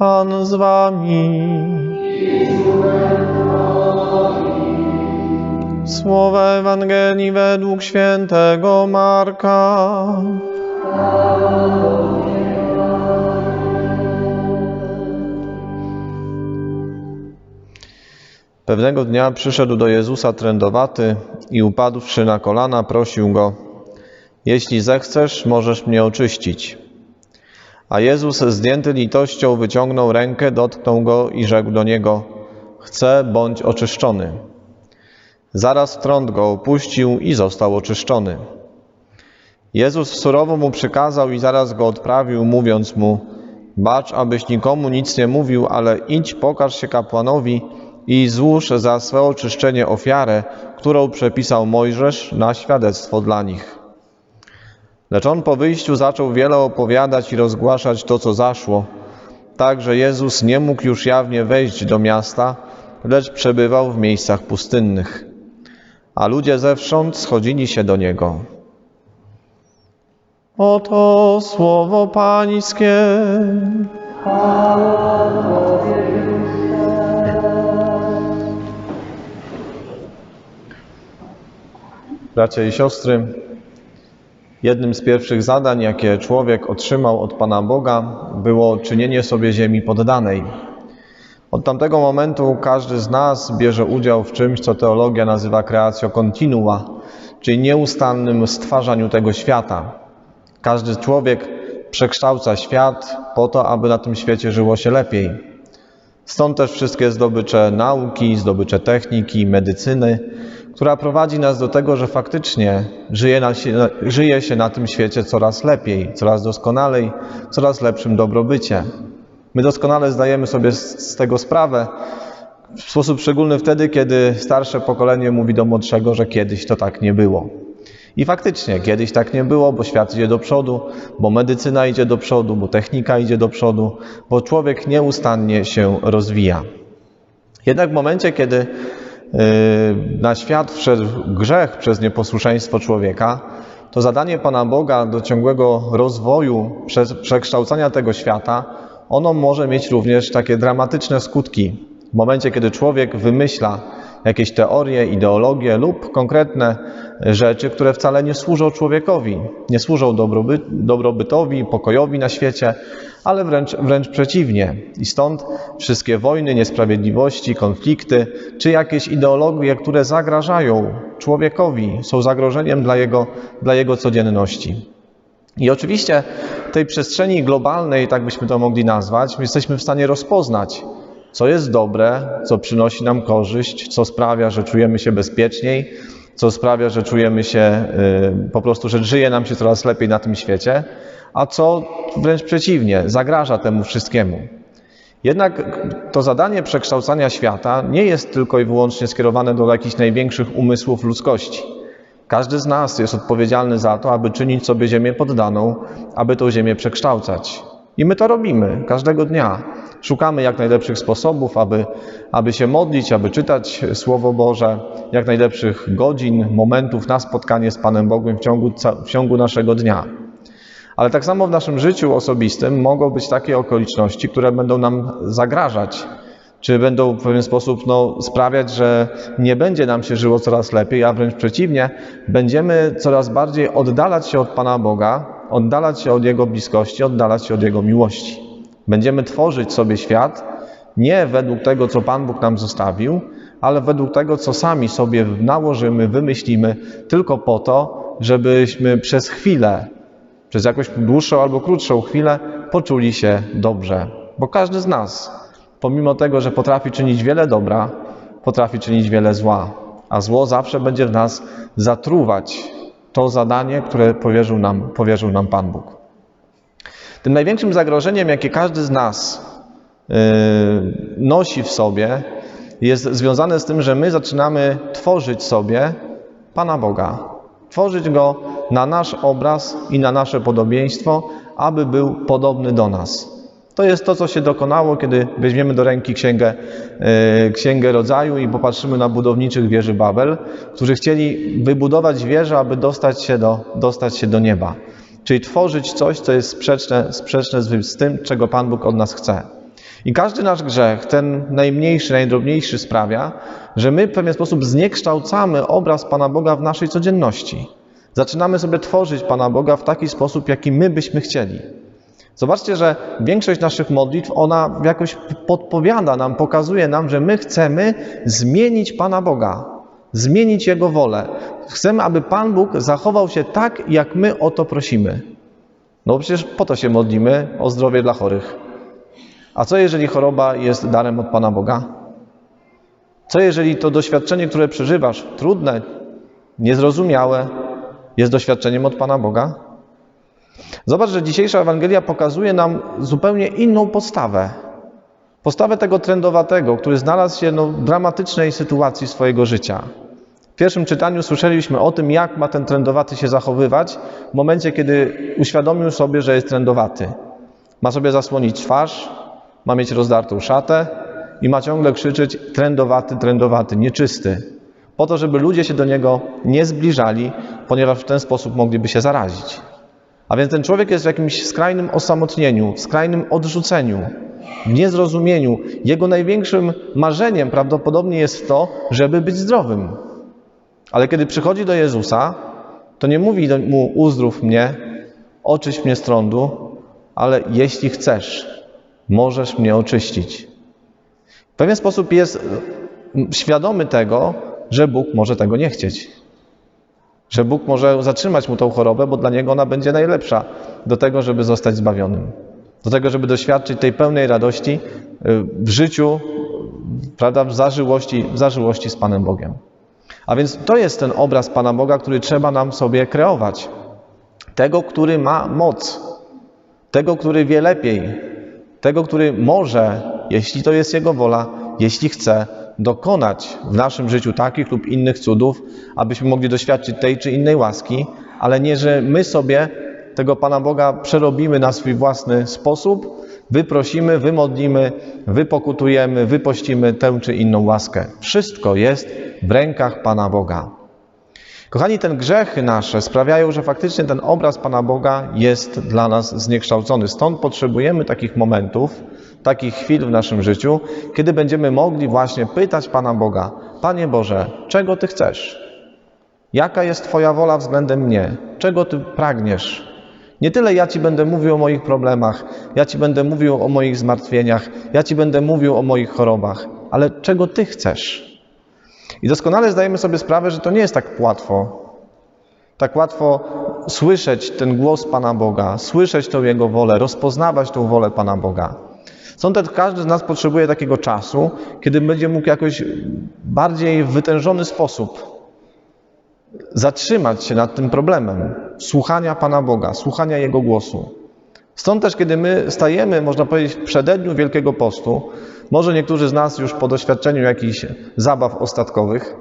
Pan z wami. Słowa Ewangelii według świętego Marka. Pewnego dnia przyszedł do Jezusa trędowaty i upadłszy na kolana, prosił go: Jeśli zechcesz, możesz mnie oczyścić. A Jezus, zdjęty litością, wyciągnął rękę, dotknął go i rzekł do niego: Chcę, bądź oczyszczony. Zaraz trąd go opuścił i został oczyszczony. Jezus surowo mu przykazał i zaraz go odprawił, mówiąc mu: Bacz, abyś nikomu nic nie mówił, ale idź, pokaż się kapłanowi i złóż za swe oczyszczenie ofiarę, którą przepisał Mojżesz na świadectwo dla nich. Lecz on po wyjściu zaczął wiele opowiadać i rozgłaszać to, co zaszło. Tak, że Jezus nie mógł już jawnie wejść do miasta, lecz przebywał w miejscach pustynnych. A ludzie zewsząd schodzili się do Niego. Oto słowo Pańskie. Bracia i siostry, jednym z pierwszych zadań, jakie człowiek otrzymał od Pana Boga, było czynienie sobie ziemi poddanej. Od tamtego momentu każdy z nas bierze udział w czymś, co teologia nazywa creatio continua, czyli nieustannym stwarzaniu tego świata. Każdy człowiek przekształca świat po to, aby na tym świecie żyło się lepiej. Stąd też wszystkie zdobycze nauki, zdobycze techniki, medycyny, która prowadzi nas do tego, że faktycznie żyje, na, żyje się na tym świecie coraz lepiej, coraz doskonalej, coraz lepszym dobrobycie. My doskonale zdajemy sobie z, z tego sprawę, w sposób szczególny wtedy, kiedy starsze pokolenie mówi do młodszego, że kiedyś to tak nie było. I faktycznie, kiedyś tak nie było, bo świat idzie do przodu, bo medycyna idzie do przodu, bo technika idzie do przodu, bo człowiek nieustannie się rozwija. Jednak w momencie, kiedy yy, na świat wszedł grzech przez nieposłuszeństwo człowieka, to zadanie Pana Boga do ciągłego rozwoju, przekształcania tego świata, ono może mieć również takie dramatyczne skutki. W momencie, kiedy człowiek wymyśla jakieś teorie, ideologie lub konkretne rzeczy, które wcale nie służą człowiekowi, nie służą dobroby dobrobytowi, pokojowi na świecie, ale wręcz, wręcz przeciwnie. I stąd wszystkie wojny, niesprawiedliwości, konflikty, czy jakieś ideologie, które zagrażają człowiekowi, są zagrożeniem dla jego, dla jego codzienności. I oczywiście tej przestrzeni globalnej, tak byśmy to mogli nazwać, jesteśmy w stanie rozpoznać, co jest dobre, co przynosi nam korzyść, co sprawia, że czujemy się bezpieczniej, co sprawia, że czujemy się y, po prostu, że żyje nam się coraz lepiej na tym świecie, a co wręcz przeciwnie, zagraża temu wszystkiemu. Jednak to zadanie przekształcania świata nie jest tylko i wyłącznie skierowane do jakichś największych umysłów ludzkości. Każdy z nas jest odpowiedzialny za to, aby czynić sobie ziemię poddaną, aby tą ziemię przekształcać. I my to robimy każdego dnia. Szukamy jak najlepszych sposobów, aby, aby się modlić, aby czytać Słowo Boże, jak najlepszych godzin, momentów na spotkanie z Panem Bogiem w ciągu, w ciągu naszego dnia. Ale tak samo w naszym życiu osobistym mogą być takie okoliczności, które będą nam zagrażać, czy będą w pewien sposób no, sprawiać, że nie będzie nam się żyło coraz lepiej, a wręcz przeciwnie, będziemy coraz bardziej oddalać się od Pana Boga, oddalać się od Jego bliskości, oddalać się od Jego miłości. Będziemy tworzyć sobie świat nie według tego, co Pan Bóg nam zostawił, ale według tego, co sami sobie nałożymy, wymyślimy, tylko po to, żebyśmy przez chwilę, przez jakąś dłuższą albo krótszą chwilę poczuli się dobrze. Bo każdy z nas, pomimo tego, że potrafi czynić wiele dobra, potrafi czynić wiele zła, a zło zawsze będzie w nas zatruwać to zadanie, które powierzył nam, powierzył nam Pan Bóg. Tym największym zagrożeniem, jakie każdy z nas yy, nosi w sobie, jest związane z tym, że my zaczynamy tworzyć sobie Pana Boga. Tworzyć Go na nasz obraz i na nasze podobieństwo, aby był podobny do nas. To jest to, co się dokonało, kiedy weźmiemy do ręki księgę, yy, księgę rodzaju i popatrzymy na budowniczych wieży Babel, którzy chcieli wybudować wieżę, aby dostać się do, dostać się do nieba. Czyli tworzyć coś, co jest sprzeczne, sprzeczne z, tym, czego Pan Bóg od nas chce. I każdy nasz grzech, ten najmniejszy, najdrobniejszy, sprawia, że my w pewien sposób zniekształcamy obraz Pana Boga w naszej codzienności. Zaczynamy sobie tworzyć Pana Boga w taki sposób, jaki my byśmy chcieli. Zobaczcie, że większość naszych modlitw, ona jakoś podpowiada nam, pokazuje nam, że my chcemy zmienić Pana Boga, zmienić Jego wolę. Chcemy, aby Pan Bóg zachował się tak, jak my o to prosimy. No przecież po to się modlimy o zdrowie dla chorych. A co jeżeli choroba jest darem od Pana Boga? Co jeżeli to doświadczenie, które przeżywasz, trudne, niezrozumiałe, jest doświadczeniem od Pana Boga? Zobacz, że dzisiejsza Ewangelia pokazuje nam zupełnie inną postawę. Postawę tego trędowatego, który znalazł się no, w dramatycznej sytuacji swojego życia. W pierwszym czytaniu słyszeliśmy o tym, jak ma ten trędowaty się zachowywać w momencie, kiedy uświadomił sobie, że jest trędowaty. Ma sobie zasłonić twarz, ma mieć rozdartą szatę i ma ciągle krzyczeć trędowaty, trędowaty, nieczysty. Po to, żeby ludzie się do niego nie zbliżali, ponieważ w ten sposób mogliby się zarazić. A więc ten człowiek jest w jakimś skrajnym osamotnieniu, w skrajnym odrzuceniu, w niezrozumieniu. Jego największym marzeniem prawdopodobnie jest to, żeby być zdrowym. Ale kiedy przychodzi do Jezusa, to nie mówi mu uzdrów mnie, oczyść mnie z trądu, ale jeśli chcesz, możesz mnie oczyścić. W pewien sposób jest świadomy tego, że Bóg może tego nie chcieć. Że Bóg może zatrzymać mu tą chorobę, bo dla niego ona będzie najlepsza do tego, żeby zostać zbawionym. Do tego, żeby doświadczyć tej pełnej radości y, w życiu, prawda, w zażyłości, w zażyłości z Panem Bogiem. A więc to jest ten obraz Pana Boga, który trzeba nam sobie kreować. Tego, który ma moc, tego, który wie lepiej, tego, który może, jeśli to jest Jego wola, jeśli chce, dokonać w naszym życiu takich lub innych cudów, abyśmy mogli doświadczyć tej czy innej łaski, ale nie, że my sobie tego Pana Boga przerobimy na swój własny sposób, wyprosimy, wymodlimy, wypokutujemy, wypościmy tę czy inną łaskę. Wszystko jest w rękach Pana Boga. Kochani, ten grzechy nasze sprawiają, że faktycznie ten obraz Pana Boga jest dla nas zniekształcony. Stąd potrzebujemy takich momentów, takich chwil w naszym życiu, kiedy będziemy mogli właśnie pytać Pana Boga: Panie Boże, czego Ty chcesz? Jaka jest Twoja wola względem mnie? Czego Ty pragniesz? Nie tyle ja Ci będę mówił o moich problemach, ja Ci będę mówił o moich zmartwieniach, ja Ci będę mówił o moich chorobach, ale czego Ty chcesz? I doskonale zdajemy sobie sprawę, że to nie jest tak łatwo. Tak łatwo słyszeć ten głos Pana Boga, słyszeć tą Jego wolę, rozpoznawać tą wolę Pana Boga. Stąd też każdy z nas potrzebuje takiego czasu, kiedy będzie mógł jakoś bardziej w wytężony sposób zatrzymać się nad tym problemem słuchania Pana Boga, słuchania Jego głosu. Stąd też, kiedy my stajemy, można powiedzieć, w przededniu Wielkiego Postu, może niektórzy z nas już po doświadczeniu jakichś zabaw ostatkowych,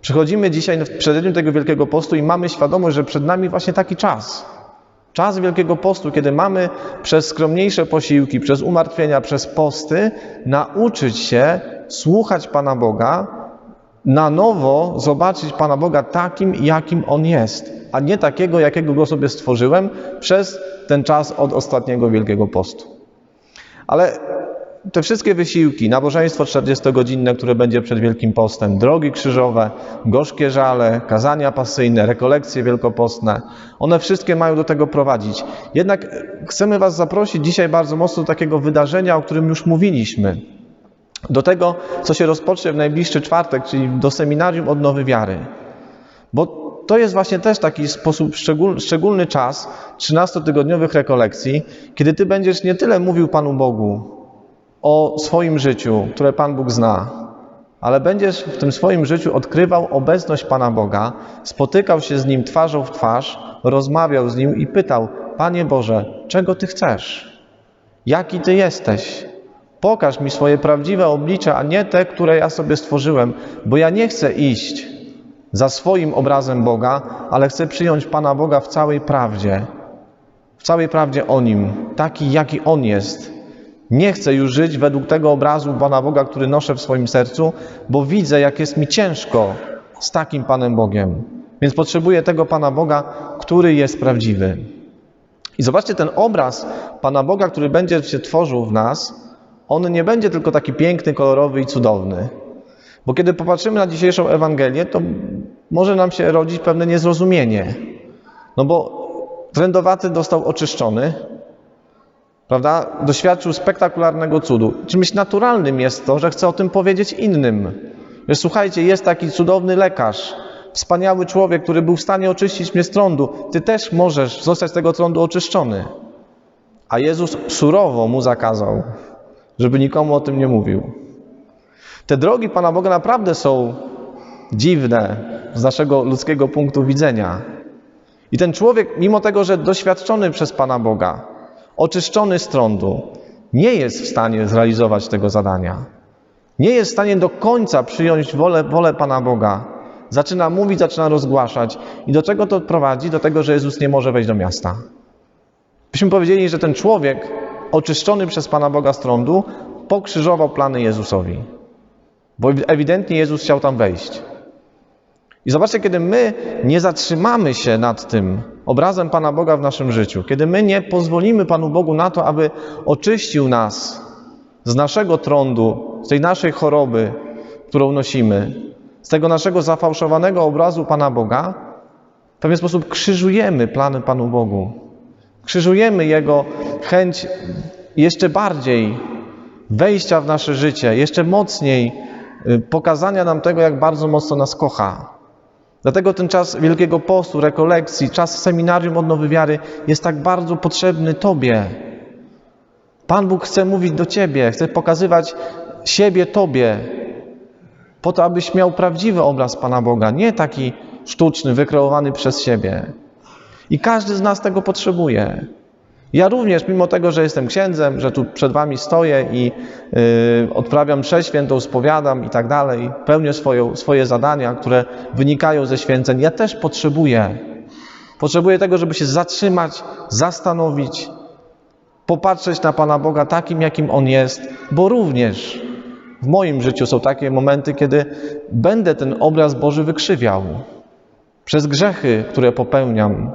przychodzimy dzisiaj w przededniu tego Wielkiego Postu i mamy świadomość, że przed nami właśnie taki czas. Czas Wielkiego Postu, kiedy mamy przez skromniejsze posiłki, przez umartwienia, przez posty nauczyć się słuchać Pana Boga, na nowo zobaczyć Pana Boga takim, jakim On jest, a nie takiego, jakiego Go sobie stworzyłem przez ten czas od ostatniego Wielkiego Postu. Ale te wszystkie wysiłki, nabożeństwo 40-godzinne, które będzie przed Wielkim Postem, drogi krzyżowe, gorzkie żale, kazania pasyjne, rekolekcje wielkopostne, one wszystkie mają do tego prowadzić. Jednak chcemy Was zaprosić dzisiaj bardzo mocno do takiego wydarzenia, o którym już mówiliśmy. Do tego, co się rozpocznie w najbliższy czwartek, czyli do seminarium odnowy wiary. Bo to jest właśnie też taki sposób, szczególny, czas 13-tygodniowych rekolekcji, kiedy Ty będziesz nie tyle mówił Panu Bogu o swoim życiu, które Pan Bóg zna, ale będziesz w tym swoim życiu odkrywał obecność Pana Boga, spotykał się z Nim twarzą w twarz, rozmawiał z Nim i pytał: Panie Boże, czego Ty chcesz? Jaki Ty jesteś? Pokaż mi swoje prawdziwe oblicze, a nie te, które ja sobie stworzyłem, bo ja nie chcę iść za swoim obrazem Boga, ale chcę przyjąć Pana Boga w całej prawdzie. W całej prawdzie o Nim, taki jaki On jest. Nie chcę już żyć według tego obrazu Pana Boga, który noszę w swoim sercu, bo widzę, jak jest mi ciężko z takim Panem Bogiem. Więc potrzebuję tego Pana Boga, który jest prawdziwy. I zobaczcie ten obraz Pana Boga, który będzie się tworzył w nas, On nie będzie tylko taki piękny, kolorowy i cudowny. Bo kiedy popatrzymy na dzisiejszą Ewangelię, to może nam się rodzić pewne niezrozumienie. No bo trędowaty dostał oczyszczony, prawda? Doświadczył spektakularnego cudu. Czymś naturalnym jest to, że chce o tym powiedzieć innym. Że słuchajcie, jest taki cudowny lekarz, wspaniały człowiek, który był w stanie oczyścić mnie z trądu. Ty też możesz zostać z tego trądu oczyszczony. A Jezus surowo mu zakazał, żeby nikomu o tym nie mówił. Te drogi Pana Boga naprawdę są dziwne z naszego ludzkiego punktu widzenia. I ten człowiek, mimo tego, że doświadczony przez Pana Boga, oczyszczony z trądu, nie jest w stanie zrealizować tego zadania. Nie jest w stanie do końca przyjąć wolę, wolę Pana Boga. Zaczyna mówić, zaczyna rozgłaszać. I do czego to prowadzi? Do tego, że Jezus nie może wejść do miasta. Byśmy powiedzieli, że ten człowiek, oczyszczony przez Pana Boga z trądu, pokrzyżował plany Jezusowi. Bo ewidentnie Jezus chciał tam wejść. I zobaczcie, kiedy my nie zatrzymamy się nad tym obrazem Pana Boga w naszym życiu, kiedy my nie pozwolimy Panu Bogu na to, aby oczyścił nas z naszego trądu, z tej naszej choroby, którą nosimy, z tego naszego zafałszowanego obrazu Pana Boga, w pewien sposób krzyżujemy plany Panu Bogu. Krzyżujemy Jego chęć jeszcze bardziej wejścia w nasze życie, jeszcze mocniej y, pokazania nam tego, jak bardzo mocno nas kocha. Dlatego ten czas Wielkiego Postu, rekolekcji, czas seminarium odnowy wiary jest tak bardzo potrzebny Tobie. Pan Bóg chce mówić do Ciebie, chce pokazywać siebie Tobie, po to, abyś miał prawdziwy obraz Pana Boga, nie taki sztuczny, wykreowany przez siebie. I każdy z nas tego potrzebuje. Ja również, mimo tego, że jestem księdzem, że tu przed Wami stoję i yy, odprawiam mszę świętą, spowiadam i tak dalej, pełnię swoją, swoje zadania, które wynikają ze święceń, ja też potrzebuję. Potrzebuję tego, żeby się zatrzymać, zastanowić, popatrzeć na Pana Boga takim, jakim On jest, bo również w moim życiu są takie momenty, kiedy będę ten obraz Boży wykrzywiał. Przez grzechy, które popełniam,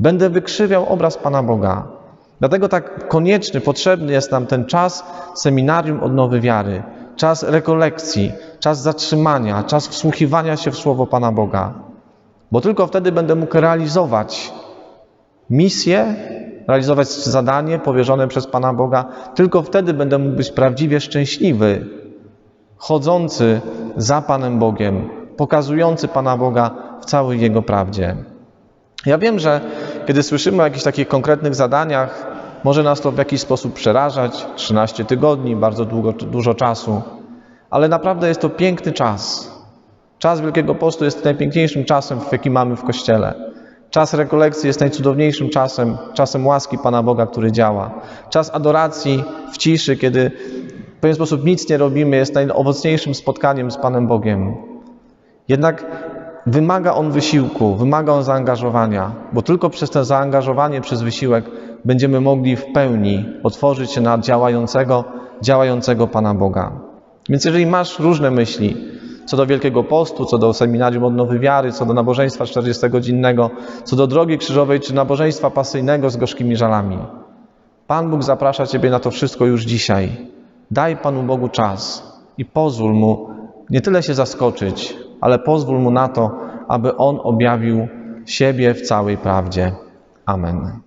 będę wykrzywiał obraz Pana Boga. Dlatego tak konieczny, potrzebny jest nam ten czas seminarium odnowy wiary, czas rekolekcji, czas zatrzymania, czas wsłuchiwania się w słowo Pana Boga. Bo tylko wtedy będę mógł realizować misję, realizować zadanie powierzone przez Pana Boga. Tylko wtedy będę mógł być prawdziwie szczęśliwy, chodzący za Panem Bogiem, pokazujący Pana Boga w całej Jego prawdzie. Ja wiem, że kiedy słyszymy o jakichś takich konkretnych zadaniach, może nas to w jakiś sposób przerażać. 13 tygodni, bardzo długo, dużo czasu, ale naprawdę jest to piękny czas. Czas Wielkiego Postu jest najpiękniejszym czasem, jaki mamy w Kościele. Czas rekolekcji jest najcudowniejszym czasem, czasem łaski Pana Boga, który działa. Czas adoracji w ciszy, kiedy w pewien sposób nic nie robimy, jest najowocniejszym spotkaniem z Panem Bogiem. Jednak wymaga on wysiłku, wymaga on zaangażowania, bo tylko przez to zaangażowanie, przez wysiłek będziemy mogli w pełni otworzyć się na działającego, działającego Pana Boga. Więc jeżeli masz różne myśli co do Wielkiego Postu, co do seminarium odnowy wiary, co do nabożeństwa 40-godzinnego, co do drogi krzyżowej, czy nabożeństwa pasyjnego z gorzkimi żalami, Pan Bóg zaprasza Ciebie na to wszystko już dzisiaj. Daj Panu Bogu czas i pozwól Mu nie tyle się zaskoczyć, ale pozwól Mu na to, aby On objawił siebie w całej prawdzie. Amen.